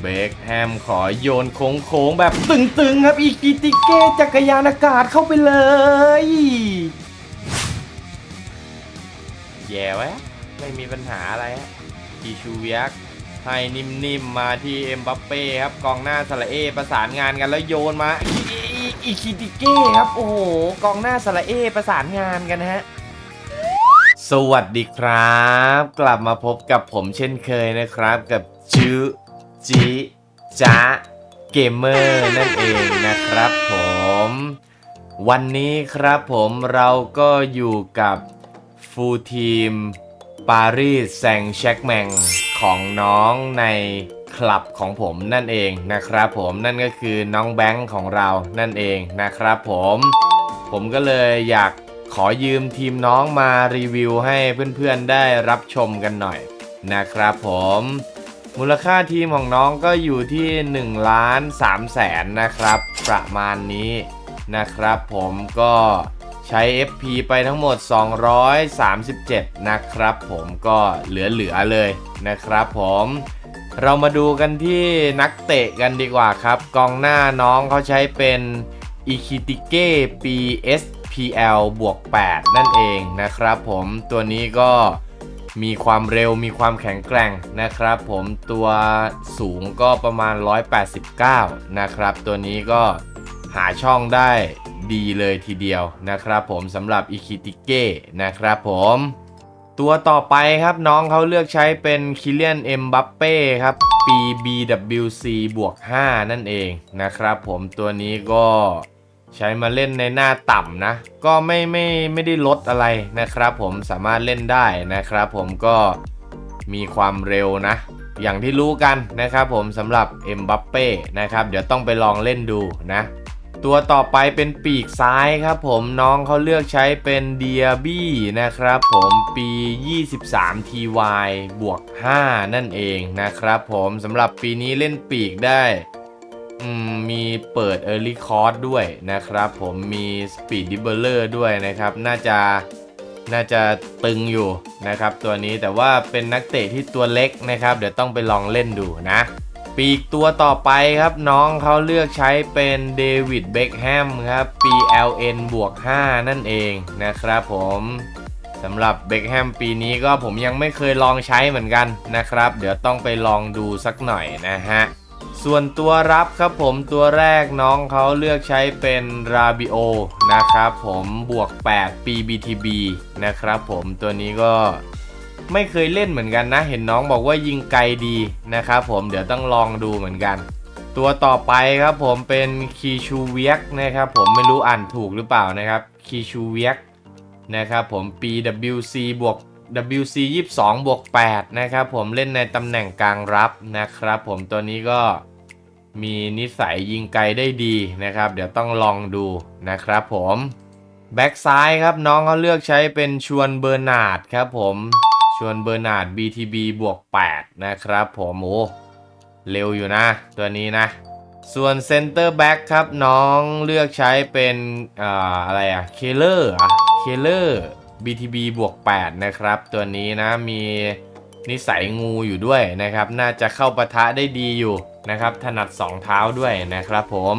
เบคแฮมขอโยนโค้งๆแบบตึงๆครับ อีกิติเก้จักรยานอากาศเข้าไปเลย แย่ไว้ไม่มีปัญหาอะไรฮะกีชูเวียกให้นิ่มๆมาที่เอ็มบัปเป้ครับกองหน้าสระเอประสานงานกันแล้วโยนมาอีอีอีคิติเก้ครับ โอ้โหกองหน้าสระเอประสานงานกันฮะสวัสดีครับ กลับมาพบกับผมเช่นเคยนะครับกับชื่อ จีจ้าเกมเมอร์นั่นเองนะครับผม วันนี้ครับผมเราก็อยู่กับฟูลทีมปารีสแซงแชกแมงของน้องในคลับของผมนั่นเองนะครับผมนั่นก็คือน้องแบงค์ของเรานั่นเองนะครับผม ผมก็เลยอยากขอยืมทีมน้องมารีวิวให้เพื่อนๆได้รับชมกันหน่อยนะครับผม มูลค่าทีมของน้องก็อยู่ที่1ล้าน3แสนนะครับ ประมาณนี้นะครับ ผมก็ใช้ FP ไปทั้งหมด 237 นะครับ ผมก็เหลือๆเลยนะครับ ผมเรามาดูกันที่นักเตะกันดีกว่าครับ กองหน้าน้องเขาใช้เป็นอิคิติเก้ PSPL บวก 8 นั่นเองนะครับ ผมตัวนี้ก็ มีความเร็วมีความแข็งแกร่งนะครับ ผมตัวสูงก็ประมาณ 189 นะครับ ตัวนี้ก็หาช่องได้ดีเลยทีเดียวนะครับผมสำหรับอิคิติเก้นะครับผม ตัวต่อไปครับน้องเขาเลือกใช้เป็นคิเลียนเอ็มบัปเป้ครับปี BWC บวก5นั่นเองนะครับผมตัวนี้ก็ ใช้มาเล่นในหน้าต่ำนะ ก็ไม่ไม่ไม่ได้ลดอะไรนะครับผมสามารถเล่นได้นะครับผมก็มีความเร็วนะ อย่างที่รู้กันนะครับผมสำหรับเอ็มบัปเป้นะครับเดี๋ยวต้องไปลองเล่นดูนะ ตัวต่อไปเป็นปีกซ้ายครับผมน้องเขาเลือกใช้เป็นเดียบี้นะครับผมปี 23 TY บวก 5 นั่นเองนะครับผมสำหรับปีนี้เล่นปีกได้ มีเปิด Early c o r s ด้วยนะครับ ผมมี Speed d i b b l e r ด้วยนะครับ น่าจะน่าจะตึงอยู่นะครับตัวนี้แต่ว่าเป็นนักเตะที่ตัวเล็กนะครับ เดี๋ยวต้องไปลองเล่นดูนะ ปีกตัวต่อไปครับน้องเขาเลือกใช้เป็นเดวิดเบคแฮมครับ PLN บวก 5 นั่นเองนะครับผมสำหรับเบคแฮมปีนี้ก็ผมยังไม่เคยลองใช้เหมือนกันนะครับ เดี๋ยวต้องไปลองดูสักหน่อยนะฮะ ส่วนตัวรับครับผมตัวแรกน้องเขาเลือกใช้เป็นราบิโอนะครับผมบวก8ปี BTB นะครับผมตัวนี้ก็ไม่เคยเล่นเหมือนกันนะ เห็นน้องบอกว่ายิงไกลดีนะครับผมเดี๋ยวต้องลองดูเหมือนกัน ตัวต่อไปครับผมเป็นคีชูเวียกนะครับผมไม่รู้อ่านถูกหรือเปล่านะครับคีชูเวียกนะครับผม PWC บวก WC 22บวก8นะครับผมเล่นในตำแหน่งกลางรับนะครับผมตัวนี้ก็ มีนิสัยยิงไกลได้ดีนะครับ เดี๋ยวต้องลองดูนะครับผมแบ็กซ้ายครับน้องเขาเลือกใช้เป็นชวนเบอร์นาร์ดครับผมชวนเบอร์นาร์ด BTB บวก 8 นะครับผมโอ้เร็วอยู่นะ ตัวนี้นะ ส่วนเซนเตอร์แบ็กครับน้องเลือกใช้เป็นออะไรอะเคเลอร์อะเคเลอร์ BTB บวก 8 นะครับ ตัวนี้นะมี นิสัยงูอยู่ด้วยนะครับ น่าจะเข้าปะทะได้ดีอยู่นะครับถนัด 2 เท้าด้วยนะครับผม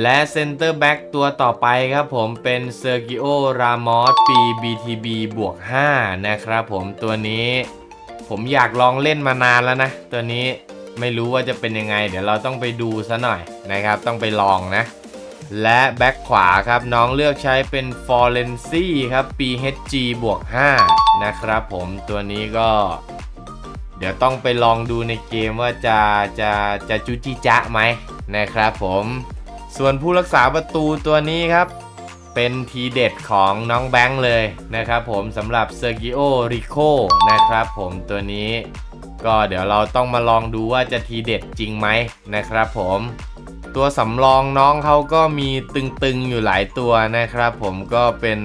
และเซนเตอร์แบ็กตัวต่อไปครับผมเป็นเซอร์กิโอ รามอสปี BTB บวก 5 นะครับผมตัวนี้ ผมอยากลองเล่นมานานแล้วนะ ตัวนี้ไม่รู้ว่าจะเป็นยังไง เดี๋ยวเราต้องไปดูซะหน่อยนะครับ ต้องไปลองนะ และแบ็กขวาครับน้องเลือกใช้เป็น f o r e n c y ครับ PHG บวก 5 นะครับผมตัวนี้ก็ เดี๋ยวต้องไปลองดูในเกมว่าจะจะจะจุจิจะไหมนะครับผมส่วนผู้รักษาประตูตัวนี้ครับ เป็นทีเด็ดของน้องแบงค์เลยนะครับผมสำหรับเซอร์กิโอริโคนะครับผมตัวนี้ก็เดี๋ยวเราต้องมาลองดูว่าจะทีเด็ดจริงไหมนะครับผมตัวสำรองน้องเขาก็มีตึงๆอยู่หลายตัวนะครับผมก็เป็น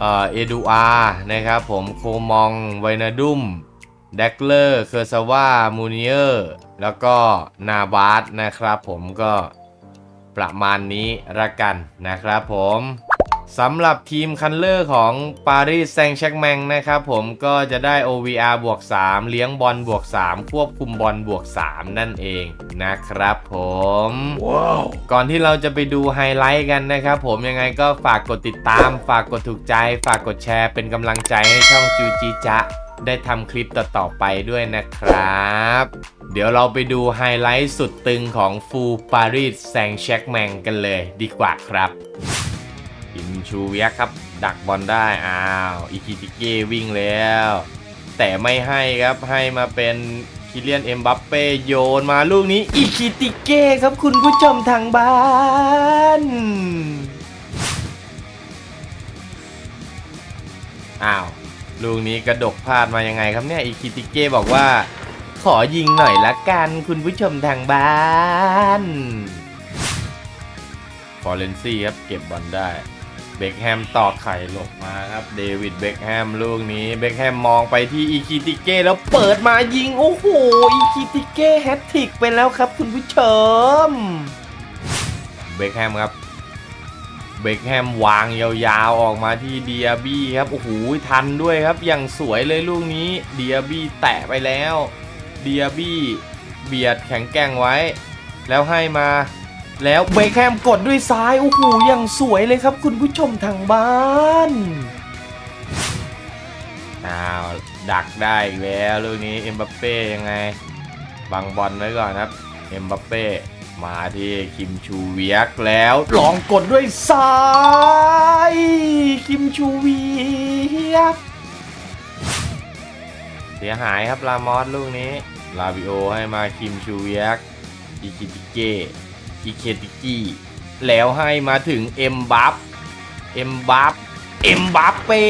เอดูอานะครับผมโคมองไวนาดุมเดกเลอร์เคอร์ซาวามูเนียร์แล้วก็นาบาสนะครับผมก็ประมาณนี้ละกันนะครับผม สำหรับทีมคันเลอร์ของปารีสแซงต์แชร์กแมงนะครับผมก็จะได้ OVR บวก 3 เลี้ยงบอลบวก 3 ควบคุมบอลบวก 3 นั่นเองนะครับผมว้าวก่อนที่เราจะไปดูไฮไลท์กันนะครับผมยังไงก็ฝากกดติดตาม ฝากกดถูกใจ ฝากกดแชร์เป็นกำลังใจให้ช่องจูจีจะได้ทำคลิปต่อๆไปด้วยนะครับ เดี๋ยวเราไปดูไฮไลท์สุดตึงของฟูปารีสแซงแชกแมงกันเลยดีกว่าครับอิน ชูเวียกครับ ดักบอลได้อ้าวอิคิติเก้วิ่งแล้ว แต่ไม่ให้ครับให้มาเป็นคิเลียนเอ็มบัปเป้โยนมาลูกนี้อิคิติเก้ครับคุณผู้ชมทางบ้านอ้าวลูกนี้กระดกพลาดมายังไงครับเนี่ยอิคิติเก้บอกว่า ขอยิงหน่อยละกันคุณผู้ชมทางบ้านฟอร์เรนซี่ครับเก็บบอลได้ เบคแฮมตอกไข่หลบมาครับ เดวิดเบคแฮมลูกนี้ เบคแฮมมองไปที่อีคิติเก้แล้วเปิดมายิง โอ้โห อีคิติเก้แฮตทริกไปแล้วครับคุณผู้ชม เบคแฮมครับ เบคแฮมวางยาวๆออกมาที่เดียบี้ครับ โอ้โห ทันด้วยครับ อย่างสวยเลยลูกนี้ เดียบี้แตะไปแล้ว เดียบี้เบียดแข็งแกร่งไว้ แล้วให้มา แล้วเบคแฮมกดด้วยซ้ายโอ้โหอย่างสวยเลยครับคุณผู้ชมทางบ้านอ้าวดักได้อีกแล้วลูกนี้เอ็มบัปเป้ยังไงบังบอลไว้ก่อนครับเอ็มบัปเป้มาที่คิมชูเวียกแล้วลองกดด้วยซ้าย คิมชูเวียกเสียหายครับลามอสลูกนี้ลาบิโอให้มาคิมชูเวียกอิคิติเก อิเคติกี้แล้วให้มาถึงเอ็มบัฟเอ็มบัฟเอ็มบัฟเป้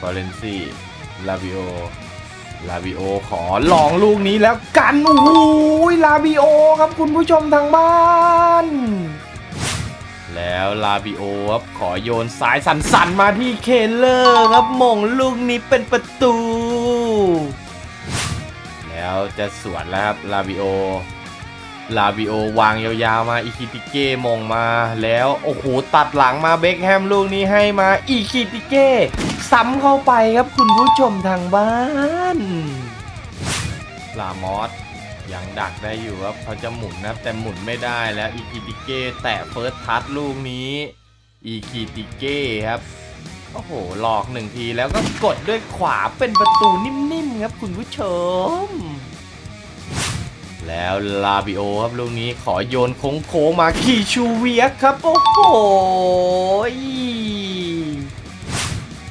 ฟอเรนซี่ลาบิโอลาบิโอขอลองลูกนี้แล้วกันโอ้โหลาบิโอครับคุณผู้ชมทางบ้านแล้วลาบิโอครับขอโยนสายสั่นๆมาที่เคเลอร์ครับมงลูกนี้เป็นประตู แล้วจะสวนแล้วครับลาบิโอลาบิโอวางยาวๆมาอิคิติเก้มองมาแล้วโอ้โหตัดหลังมาเบคแฮมลูกนี้ให้มาอิคิติเก้ซ้ำเข้าไปครับคุณผู้ชมทางบ้านลามอสยังดักได้อยู่ครับเขาจะหมุนนะแต่หมุนไม่ได้แล้วอิคิติเก้แตะเฟิร์สทัชลูกนี้อิคิติเก้ครับโอ้โหหลอกหนึ่งทีแล้วก็กดด้วยขวาเป็นประตูนิ่มๆครับคุณผู้ชม แล้วลาบิโอครับลูกนี้ขอโยนโค้งๆมาคีชูเวียครับ โอ้โห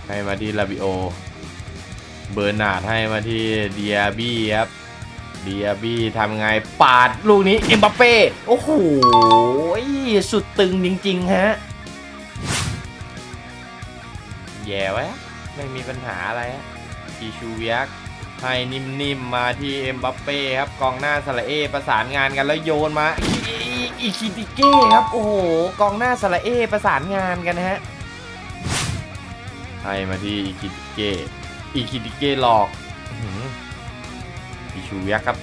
ให้มาที่ลาบิโอ เบอร์นาร์ดให้มาที่เดียบี้ครับ เดียบี้ทำไงปาดลูกนี้เอ็มบัปเป้ โอ้โห สุดตึงจริง ๆ ฮะ แย่ไว้อะไม่มีปัญหาอะไรฮะคีชูเวียก ให้นิ่มๆมาที่เอ็มบัปเป้ครับกองหน้าสละเอประสานงานกันแล้วโยนมาอีอีอีคิติเก้ครับโอ้โหกองหน้าสละเอประสานงานกันนะฮะให้มาที่อีคิติเก้อีคิติเก้หลอกพีชูเวียกครับ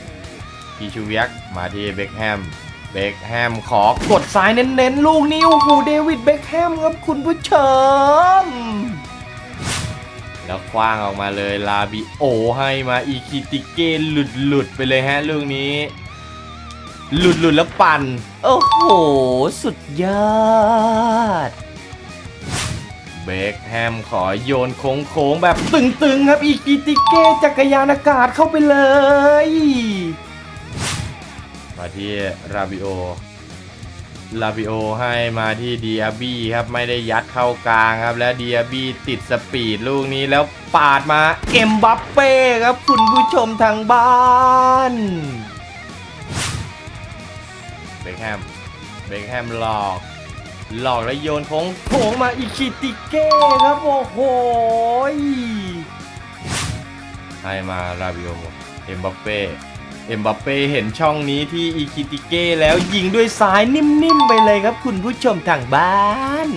พีชูเวียกมาที่เบคแฮมเบคแฮมขอกดซ้ายเน้นๆ ลูกนี้โอ้โหเดวิดเบคแฮมครับคุณผู้ชม แล้วคว้างออกมาเลยลาบิโอให้มาอีคิติเก้หลุดหลุดไปเลยฮะลูกนี้ หลุดหลุดแล้วปั่น โอ้โห สุดยอด เบคแฮมขอโยนโค้งๆ แบบตึงๆ ครับอีกิติเกจักรยานอากาศเข้าไปเลย มาที่ราบิโอ ลาบิโอให้มาที่เดียบี้ครับไม่ได้ยัดเข้ากลางครับ แล้วเดียบี้ติดสปีดลูกนี้แล้วปาดมาเอ็มบัปเป้ครับคุณผู้ชมทางบ้านเบคแฮมเบคแฮมหลอก หลอกแล้วโยนโค้งโค้งมาอีคิติเก้ครับโอ้โหให้มาลาบิโอเอ็มบัปเป้ เอ็มบัปเป้เห็นช่องนี้ที่อีคิติเก้แล้วยิงด้วยซ้ายนิ่มๆไปเลยครับคุณผู้ชมทางบ้าน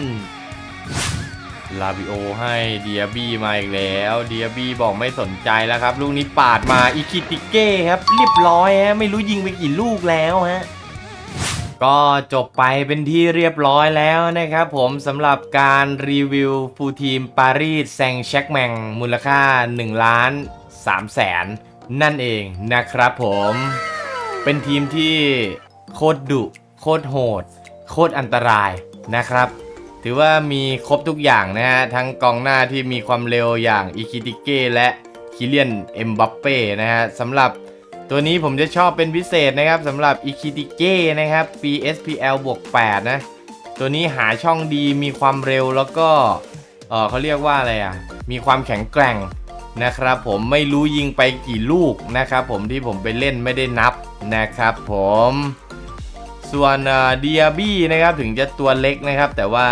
ลาบิโอให้เดียบี้มาอีกแล้วเดียบี้บอกไม่สนใจแล้วครับ ลูกนี้ปาดมาอีคิติเก้ครับเรียบร้อยฮะไม่รู้ยิงไปกี่ลูกแล้วฮะก็จบไปเป็นที่เรียบร้อยแล้วนะครับผมสำหรับการรีวิวฟูทีมปารีสแซงแช็กแมงมูลค่า1ล้าน3แสน นั่นเองนะครับผม เป็นทีมที่โคตรดุ โคตรโหด โคตรอันตรายนะครับ ถือว่ามีครบทุกอย่างนะฮะ ทั้งกองหน้าที่มีความเร็วอย่างอิคิติเก้และคิเลียนเอ็มบัปเป้นะฮะสำหรับตัวนี้ผมจะชอบเป็นพิเศษนะครับสำหรับอิคิติเก้นะครับ PSPL บวก8นะ ตัวนี้หาช่องดีมีความเร็วแล้วก็เออเขาเรียกว่าอะไรอะ มีความแข็งแกร่ง นะครับผมไม่รู้ยิงไปกี่ลูกนะครับผมที่ผมไปเล่นไม่ได้นับนะครับผมส่วนเดียบี้นะครับถึงจะตัวเล็กนะครับ แต่ว่า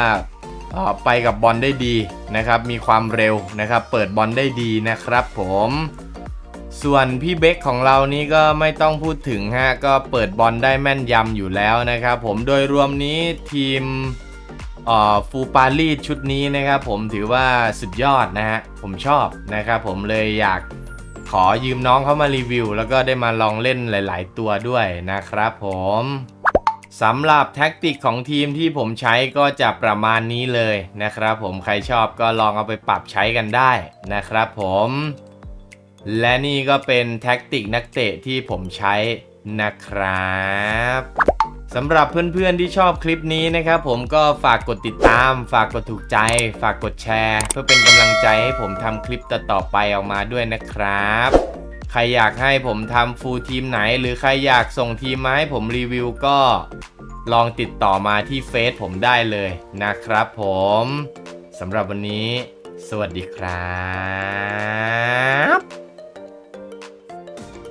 ไปกับบอลได้ดีนะครับ มีความเร็วนะครับ เปิดบอลได้ดีนะครับผมส่วนพี่เบคของเรานี้ก็ไม่ต้องพูดถึงฮะก็เปิดบอลได้แม่นยำอยู่แล้วนะครับ ผมโดยรวมนี้ทีม ฟูปารีชุดนี้นะครับผมถือว่าสุดยอดนะฮะผมชอบนะครับผมเลยอยากขอยืมน้องเขามารีวิว แล้วก็ได้มาลองเล่นหลาย ๆ ตัวด้วยนะครับผมสำหรับแท็กติกของทีมที่ผมใช้ก็จะประมาณนี้เลยนะครับผมใครชอบก็ลองเอาไปปรับใช้กันได้นะครับผมและนี่ก็เป็นแท็กติกนักเตะที่ผมใช้นะครับ สำหรับเพื่อนๆที่ชอบคลิปนี้นะครับผมก็ฝากกดติดตาม ฝากกดถูกใจ ฝากกดแชร์ เพื่อเป็นกำลังใจให้ผมทำคลิปต่อๆไปออกมาด้วยนะครับ ใครอยากให้ผมทำฟูลทีมไหน หรือใครอยากส่งทีมมาให้ผมรีวิวก็ลองติดต่อมาที่เฟซผมได้เลยนะครับผมสำหรับวันนี้ สวัสดีครับ